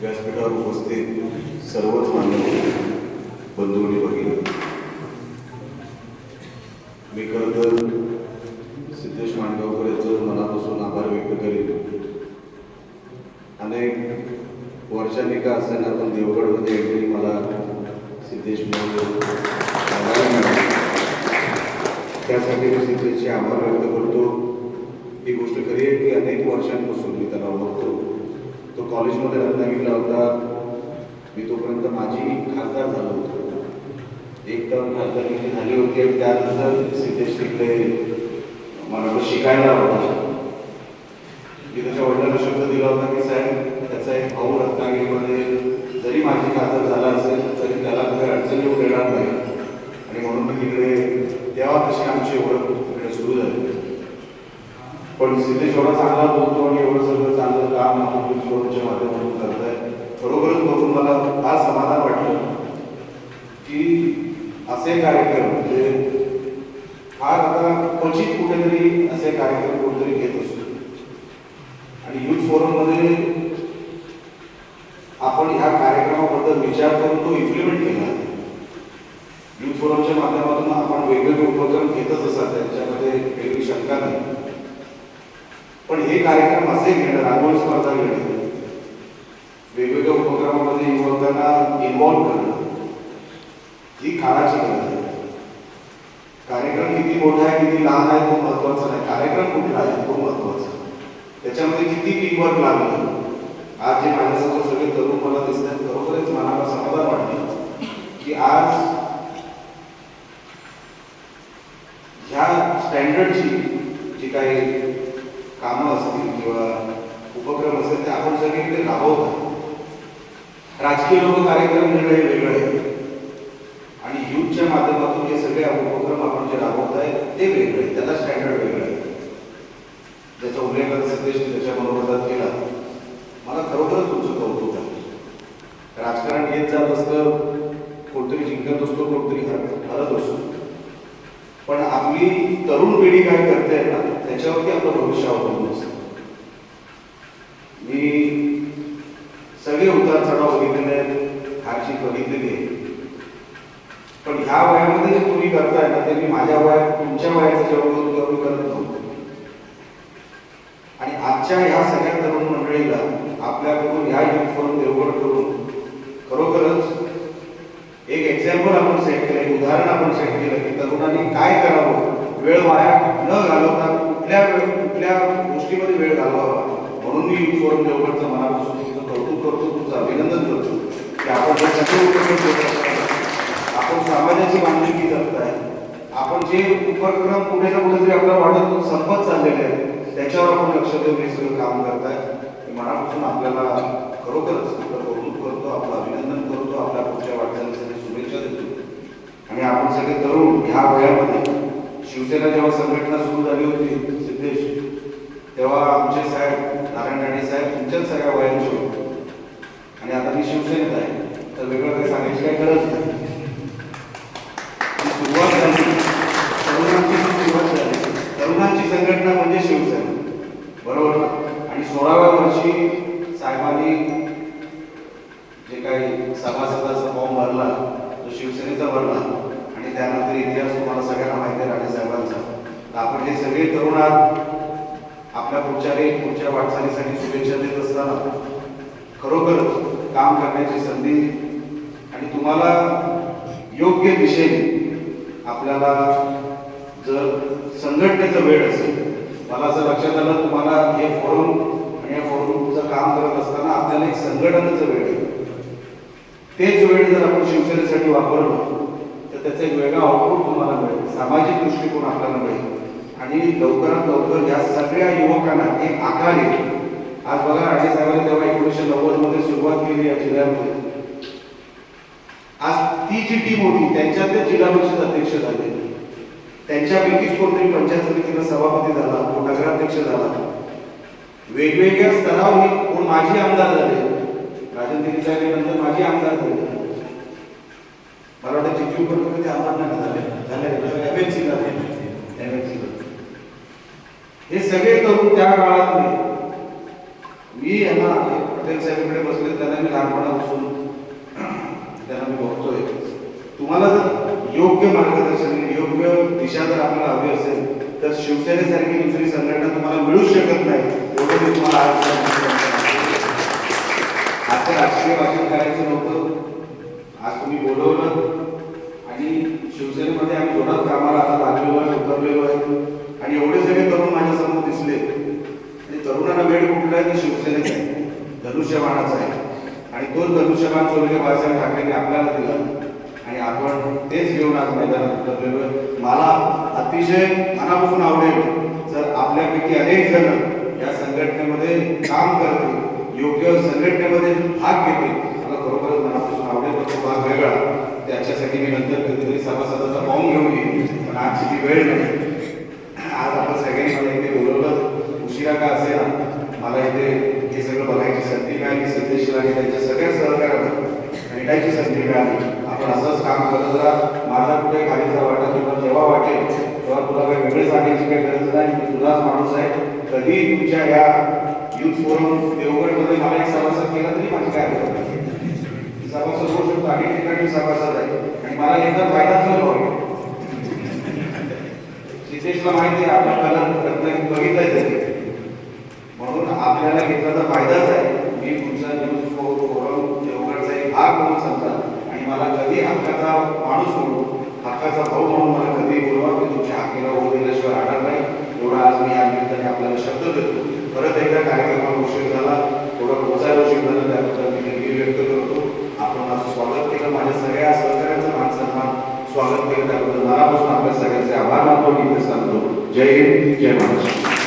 व्यासपीठावर उपस्थित सर्वच मान्य बंधू आणि भगिनी मी खरं तर सिद्धेश मांडगावकर यांचं मनापासून आभार व्यक्त करीत अनेक वर्षांनी का असताना पण देवगडमध्ये एंट्री मला सिद्धेश मांडगाव त्यासाठी मी सिद्धेशचे आभार व्यक्त करतो. ही गोष्ट खरी आहे की अनेक वर्षांपासून मी त्याला ओळखतो. तो कॉलेजमध्ये रत्नागिरीला होता. मी तोपर्यंत माझी खासदार झालो होतो. एक तर खासदारकी झाली होती आणि त्यानंतर सिद्धेश तिकडे मला शिकायला होता मी त्याच्या वडिलांना शब्द दिला होता की साहेब त्याचा एक भाऊ रत्नागिरीमध्ये जरी माझी खासदार झाला असेल तरी त्याला काही अडचण येऊ देणार नाही. आणि म्हणून मी तिकडे तेव्हा तशी आमची ओळख सुरू झाली. पण सिद्धेश एवढा चांगला बोलतो आणि एवढं सगळं चांगलं काम आपण शोच्या माध्यमातून करताय. खरोखरच बघून मला फार समाधान वाटलं. की असे कार्यक्रम म्हणजे फार आता क्वचित कुठेतरी असे कार्यक्रम कुठेतरी घेत असतो. आणि युथ फोरममध्ये आपण ह्या कार्यक्रमाबद्दल विचार करून तो इम्प्लिमेंट केला. युथ फोरमच्या माध्यमातून आपण वेगवेगळे उपक्रम घेतच असतात त्यांच्यामध्ये वेगळी शंका नाही. पण हे कार्यक्रम असे घेणं रांगोळी स्पर्धा घेणं वेगवेगळ्या उपक्रमामध्ये युवकांना इन्व्हॉल्व करणं ही काळाची गरज आहे. कार्यक्रम किती मोठा आहे किती लहान आहे तो महत्त्वाचा नाही. कार्यक्रम कुठला आहे तो महत्त्वाचा त्याच्यामध्ये किती टीमवर्क लागलं. आज जे माझ्यासमोर सगळे तरुण मला दिसत आहेत खरोखरच मनाला समाधान वाटलं की आज ह्या स्टँडर्डची जी काही कामं असतील किंवा उपक्रम असतील ते आपण सगळीकडे राबवतो राजकीय लोक कार्यक्रम निर्णय वेगळे आहेत. आणि युथच्या माध्यमातून हे सगळे उपक्रम आपण जे राबवत आहे ते वेगळे आहे त्याला स्टँडर्ड वेगळं आहे. ज्याचा उल्लेख आता सतीशने त्याच्या केला मला खरोखरच तुमचं कौतुक आहे. राजकारण येत जात असतं कोणतरी जिंकत असतो कोणतरी हरत असतो. आपली तरुण पिढी काय करते ना त्याच्यावरती आपलं भविष्य अवलंबून असतं. मी सगळे उतार चढाव बघितलेले आहेत हारची बघितलेली आहे पण ह्या वयामध्ये जे तुम्ही करताय ना ते मी माझ्या वयात तुमच्या वयाचं जेवढं करून करत नव्हतो. आणि आजच्या ह्या सगळ्या तरुण मंडळीला आपल्याकडून ह्या युथ फोरम करून खरोखरच एक एक्झाम्पल आपण सेट केलं एक उदाहरण आपण सांगितलं की तरुणांनी काय करावं? वेळ वाया न घालवता कुठल्या वेळ कुठल्या गोष्टीमध्ये वेळ घालवावा? म्हणून मी युथ फोरम देवगडचं मनापासून कौतुक करतो तुमचं अभिनंदन करतो की आपण जे कसे उपक्रम करत आपण समाजाची बांधिलकी करताय आपण जे उपक्रम पुढे ना कुठेतरी आपल्याला वाटत संपत चाललेले आहेत त्याच्यावर आपण लक्ष देऊन हे सगळं काम करताय. आहे मनापासून आपल्याला खरोखरच आपलं कौतुक करतो आपलं अभिनंदन करतो आपल्या पुढच्या वाटचालीसाठी शुभेच्छा देतो. आणि आपण सगळे तरुण ह्या वयामध्ये शिवसेना जेव्हा संघटना सुरू झाली होती सिद्धेश तेव्हा आमचे साहेब नारायण राणे साहेब तुमच्याच सगळ्या वयांचे होते. आणि आता मी शिवसेनेत आहे. तर वेगळं काही सांगायची काही गरज नाही. सुरुवात झाली. तरुणांची सुरुवात झाली. तरुणांची संघटना म्हणजे शिवसेना. बरोबर ना? आणि सोळाव्या वर्षी साहेबांनी जे काही सभा फॉर्म भरला तो शिवसेनेचा भरला आणि इतिहास तुम्हाला सगळ्यांना माहिती आहे राणे साहेबांचा. तर आपण हे सगळे तरुण आपल्या पुढच्या पुढच्या वाटचालीसाठी शुभेच्छा देत असताना खरोखर काम करण्याची संधी आणि तुम्हाला योग्य दिशेने आपल्याला जर संघटनेचं वेळ असेल मला असं लक्षात आलं तुम्हाला हे फोरम आणि या फोरमचं काम करत असताना आपल्याला एक संघटनेचं वेळ तेच वेळ जर आपण शिवसेनेसाठी वापरलं त्याचा एक वेगळा आउटपुट तुम्हाला मिळेल. सामाजिक दृष्टिकोन आपल्याला मिळेल. आणि लवकरात लवकर या सगळ्या युवकांना एक आकार येईल आज बघा राजे साहेबांनी तेव्हा एकोणीसशे नव्वदमध्ये सुरुवात केली या जिल्ह्यामध्ये. आज ती जी टीम होती त्यांच्यातच जिल्हा परिषद अध्यक्ष झाले. त्यांच्यापैकीच कोणतरी पंचायत समितीला सभापती झाला कोण नगराध्यक्ष झाला. वेगवेगळ्या स्तरावर कोण माजी आमदार झाले? राजन दिली नंतर माजी आमदार झाले. मला वाटतं चिचू पण ते म्हणजे आमदार झाले. झाले. एमएलसी झाले. एमएलसी हे सगळे करून त्या काळात मी यांना पटेल साहेबांकडे बसले त्यांना मी लहानपणापासून त्यांना मी बघतोय. तुम्हाला जर योग्य मार्गदर्शन योग्य दिशा जर आपल्याला हवी असेल तर शिवसेनेसारखी दुसरी संघटना तुम्हाला मिळू शकत नाही. एवढं मी तुम्हाला आता राजकीय भाषण करायचं नव्हतं. आज तुम्ही बोलवलं आणि शिवसेनेमध्ये आम्ही जोरात कामाला आता लागलेलो आहे उतरलेलो आहे. आणि एवढे सगळे तरुण माझ्यासमोर दिसले. आणि तरुणांना वेळ कुठला आहे तर शिवसेनेचा. आहे धनुष्यबाणाचा आहे. आणि तोच धनुष्यबाण चोरगे बाळासाहेब ठाकरेंनी आपल्याला दिला. आणि आपण तेच घेऊन आज मैदानात उतरलेलो आहे. मला अतिशय मनापासून आवडेल जर आपल्यापैकी अनेक जण या संघटनेमध्ये काम करतील योग्य संघटनेमध्ये भाग घेतील. बरोबरच खरोखरच आवडेल तो भाग वेगळा. त्याच्यासाठी मी नंतर कधीतरी सभासदाचा फॉर्म घेऊन येईल पण आजची ती वेळ नाही. आज आपण सगळ्यांनी मला इथे बोलवलं. उशिरा का असेल मला इथे हे सगळं बघायची संधी मिळाली सत्यशील आणि त्यांच्या सगळ्या सहकार्याला भेटायची संधी मिळाली. आपण असंच काम करत राहा. माझा कुठे खालीचा वाटा तुला जेव्हा वाटेल तेव्हा तुला काही वेगळे सांगायची काही गरज नाही. मी तुझाच माणूस आहे. कधी तुमच्या या युथ फोरम देवगडमध्ये मला एक सभासद केला तरी माझी काय नाही. सभासद होऊ शकतो अनेक ठिकाणी सभासद आहे आणि मला एकदा फायदाच झालो होईल सिद्धेशला माहिती आहे आपण कलर रत्नागिरीत बघितलंय त्याने म्हणून आपल्याला घेतल्याचा फायदाच आहे. मी तुमचा न्यूज फोरम देवगडचा एक भाग म्हणून समजा आणि मला कधी हक्काचा माणूस म्हणून हक्काचा भाऊ म्हणून मला कधी बोलवा की तुमच्या हाकेला होऊ दिल्याशिवाय राहणार नाही. एवढा आज मी या निमित्ताने आपल्याला शब्द देतो. परत एकदा कार्यक्रमाविषयी जय हिंद जय महाराष्ट्र